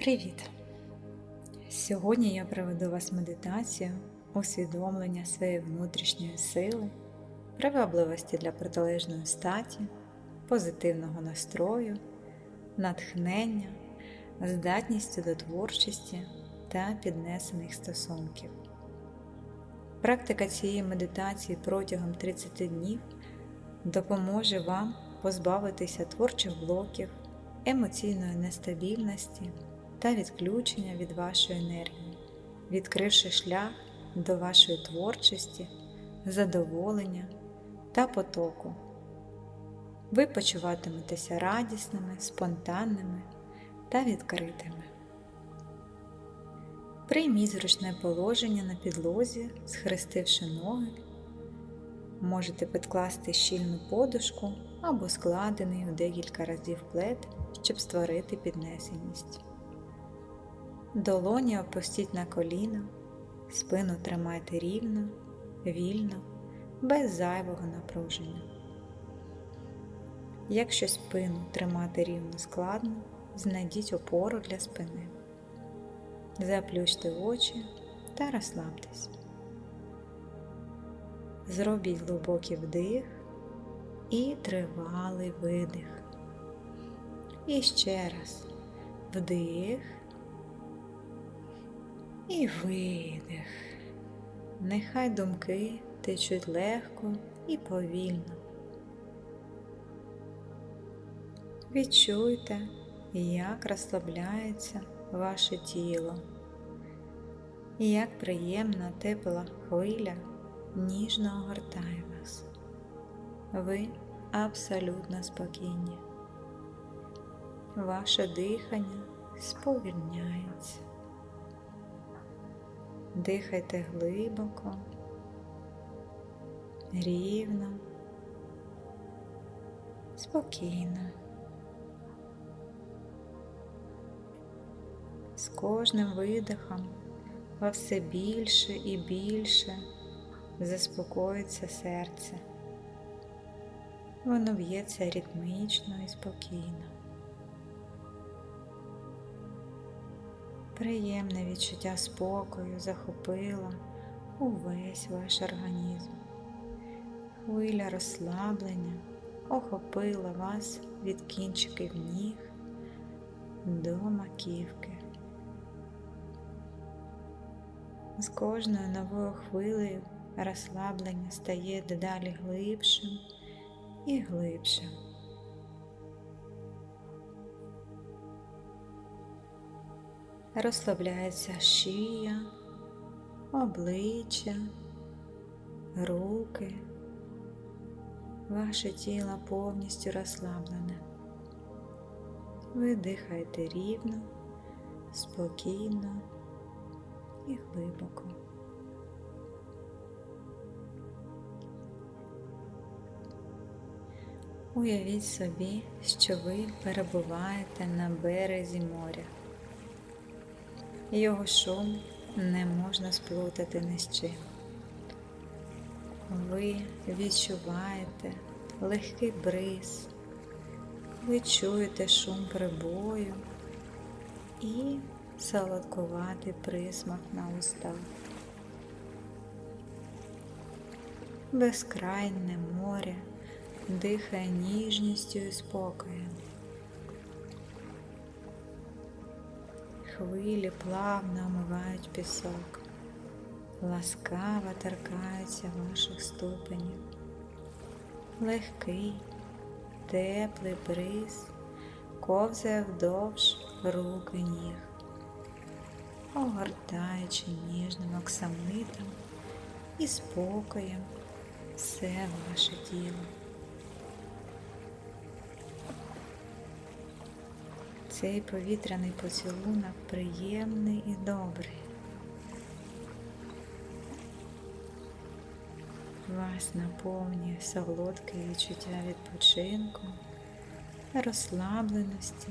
Привіт! Сьогодні я проведу вас медитацію усвідомлення своєї внутрішньої сили, привабливості для протилежної статі, позитивного настрою, натхнення, здатністю до творчості та піднесених стосунків. Практика цієї медитації протягом 30 днів допоможе вам позбавитися творчих блоків, емоційної нестабільності та відключення від вашої енергії, відкривши шлях до вашої творчості, задоволення та потоку. Ви почуватиметеся радісними, спонтанними та відкритими. Прийміть зручне положення на підлозі, схрестивши ноги. Можете підкласти щільну подушку або складений у декілька разів плед, щоб створити піднесеність. Долоні опустіть на коліна, спину тримайте рівно, вільно, без зайвого напруження. Якщо спину тримати рівно складно, знайдіть опору для спини. Заплющте очі та розслабтесь. Зробіть глибокий вдих і тривалий видих. І ще раз вдих і видих. Нехай думки течуть легко і повільно. Відчуйте, як розслабляється ваше тіло, і як приємна тепла хвиля ніжно огортає вас. Ви абсолютно спокійні. Ваше дихання сповільняється. Дихайте глибоко, рівно, спокійно. З кожним видихом во все більше і більше заспокоїться серце. Воно б'ється ритмічно і спокійно. Приємне відчуття спокою захопило увесь ваш організм. Хвиля розслаблення охопила вас від кінчиків ніг до маківки. З кожною новою хвилею розслаблення стає дедалі глибшим і глибшим. Розслабляється шия, обличчя, руки. Ваше тіло повністю розслаблене. Ви дихаєте рівно, спокійно і глибоко. Уявіть собі, що ви перебуваєте на березі моря. Його шум не можна сплутати ні з чим. Ви відчуваєте легкий бриз, ви чуєте шум прибою і солодкуватий присмак на устах. Безкрайне море дихає ніжністю і спокоєм. Хвилі плавно омивають пісок, ласкаво торкаються ваших ступенів. Легкий, теплий бриз ковзає вдовж рук і ніг, огортаючи ніжним оксамитом і спокоєм все ваше тіло. Цей повітряний поцілунок приємний і добрий. Вас наповнює солодке відчуття відпочинку, розслабленості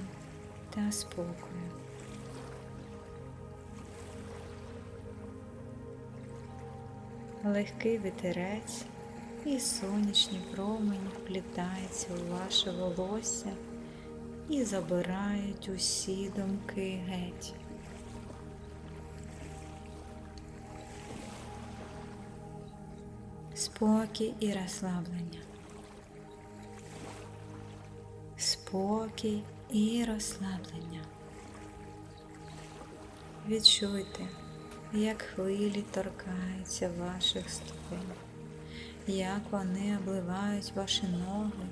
та спокою. Легкий вітерець і сонячні промені вплітаються у ваше волосся і забирають усі думки геть. Спокій і розслаблення. Спокій і розслаблення. Відчуйте, як хвилі торкаються ваших стопин, як вони обливають ваші ноги,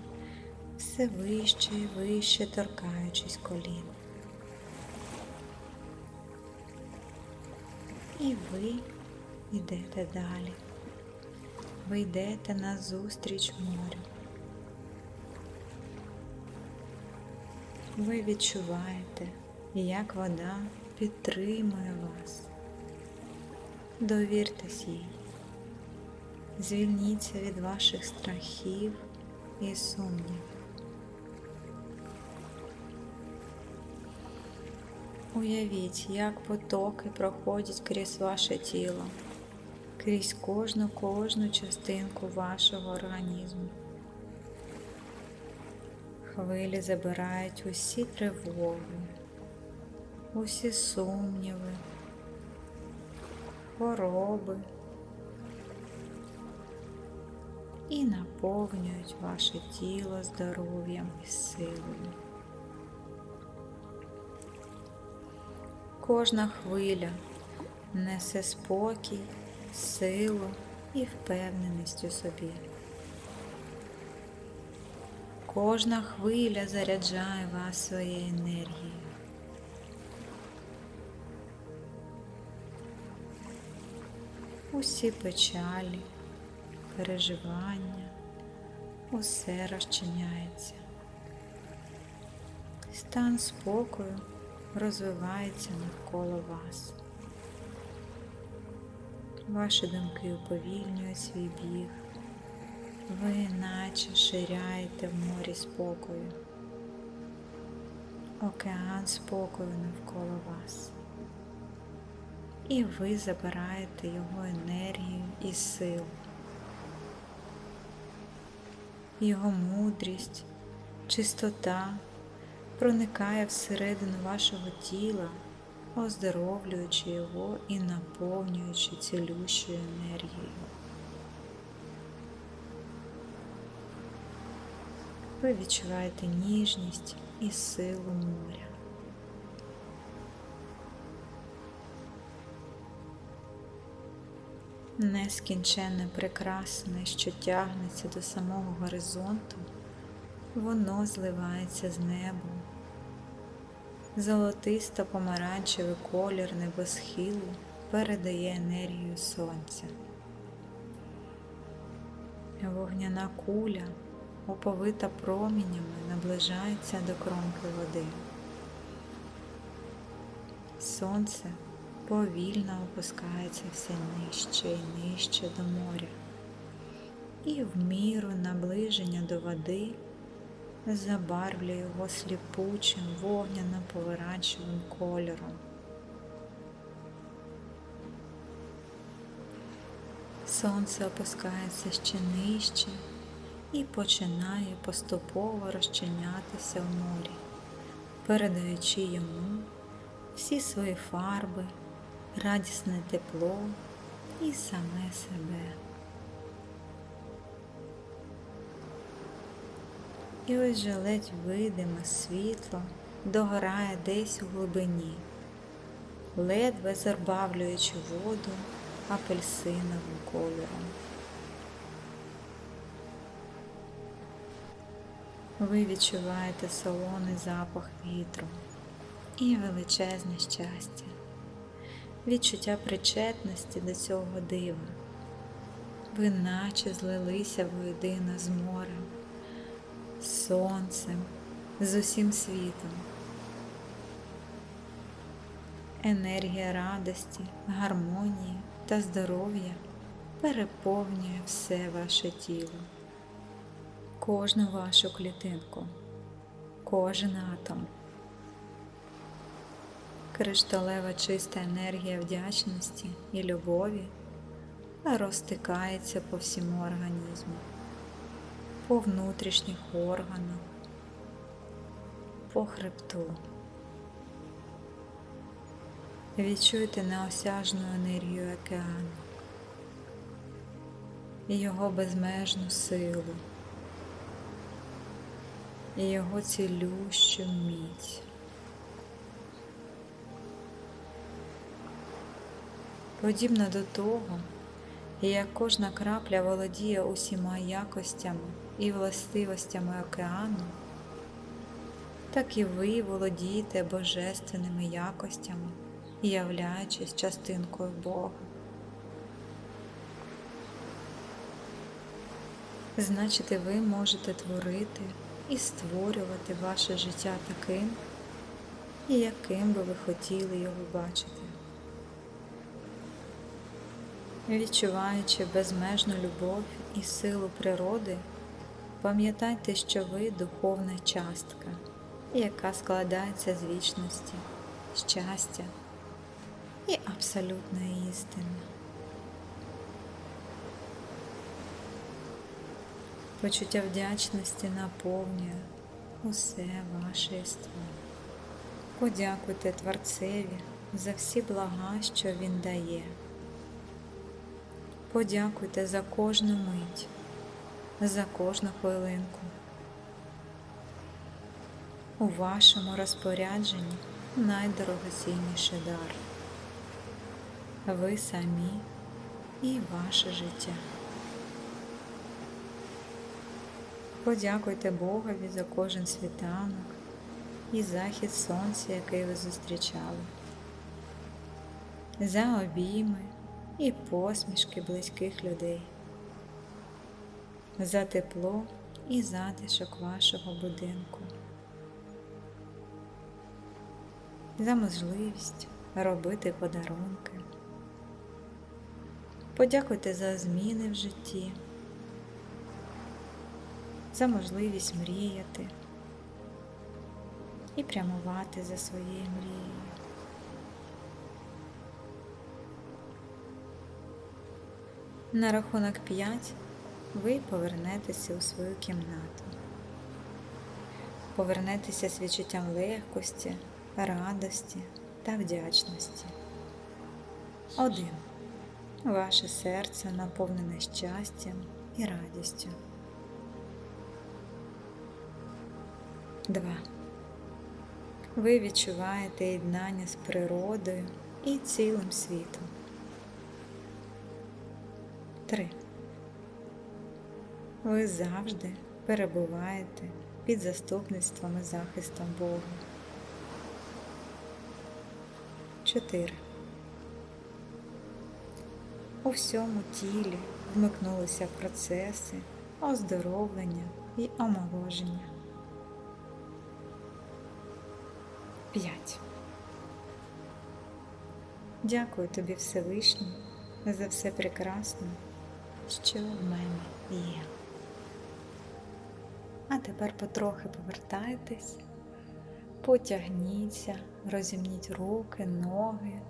все вище і вище торкаючись колін. І ви йдете далі. Ви йдете назустріч морю. Ви відчуваєте, як вода підтримує вас. Довіртесь їй. Звільніться від ваших страхів і сумнів. Уявіть, як потоки проходять крізь ваше тіло, крізь кожну кожну частинку вашого організму. Хвилі забирають усі тривоги, усі сумніви, хвороби і наповнюють ваше тіло здоров'ям і силою. Кожна хвиля несе спокій, силу і впевненість у собі. Кожна хвиля заряджає вас своєю енергією. Усі печалі, переживання, усе розчиняється. Стан спокою розвивається навколо вас. Ваші думки уповільнюють свій біг. Ви наче ширяєте в морі спокою. Океан спокою навколо вас. І ви забираєте його енергію і силу, його мудрість, чистота проникає всередину вашого тіла, оздоровлюючи його і наповнюючи цілющою енергією. Ви відчуваєте ніжність і силу моря. Нескінченне прекрасне, що тягнеться до самого горизонту, воно зливається з небом. Золотисто помаранчевий колір небосхилу передає енергію сонця. Вогняна куля, оповита промінями, наближається до кромки води. Сонце повільно опускається все нижче і нижче до моря, і в міру наближення до води забарвлює його сліпучим вогняно помаранчевим кольором. Сонце опускається ще нижче і починає поступово розчинятися в морі, передаючи йому всі свої фарби, радісне тепло і саме себе. І же ледь видиме світло догорає десь у глибині, ледве зарбавлюючи воду апельсиновим кольором. Ви відчуваєте солоний запах вітру і величезне щастя, відчуття причетності до цього дива. Ви наче злилися воєдино з морем, з сонцем, з усім світом. Енергія радості, гармонії та здоров'я переповнює все ваше тіло, кожну вашу клітинку, кожен атом. Кришталева чиста енергія вдячності і любові розтикається по всьому організму, по внутрішніх органах, по хребту. Відчуйте неосяжну енергію океану і його безмежну силу, і його цілющу міць. Подібно до того, як кожна крапля володіє усіма якостями і властивостями океану, так і ви володієте божественними якостями, являючись частинкою Бога. Значить, ви можете творити і створювати ваше життя таким, яким би ви хотіли його бачити. Відчуваючи безмежну любов і силу природи, пам'ятайте, що ви духовна частка, яка складається з вічності, щастя і абсолютної істини. Почуття вдячності наповнює усе ваше єство. Подякуйте Творцеві за всі блага, що Він дає. Подякуйте за кожну мить, за кожну хвилинку. У вашому розпорядженні найдорогоцінніший дар. Ви самі і ваше життя. Подякуйте Богові за кожен світанок і захід сонця, який ви зустрічали, за обійми і посмішки близьких людей, за тепло і затишок вашого будинку, за можливість робити подарунки. Подякуйте за зміни в житті, за можливість мріяти і прямувати за своєю мрією. На рахунок 5 ви повернетеся у свою кімнату. Повернетеся з відчуттям легкості, радості та вдячності. Один. Ваше серце наповнене щастям і радістю. Два. Ви відчуваєте єднання з природою і цілим світом. 3. Ви завжди перебуваєте під заступництвом і захистом Бога. 4. У всьому тілі вмикнулися процеси оздоровлення і омоложення. 5. Дякую тобі Всевишній за все прекрасне, що в мене є. А тепер потрохи повертайтесь, потягніться, розімніть руки, ноги,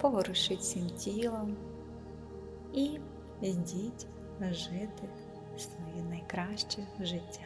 поворушіть всім тілом і йдіть жити своє найкраще життя.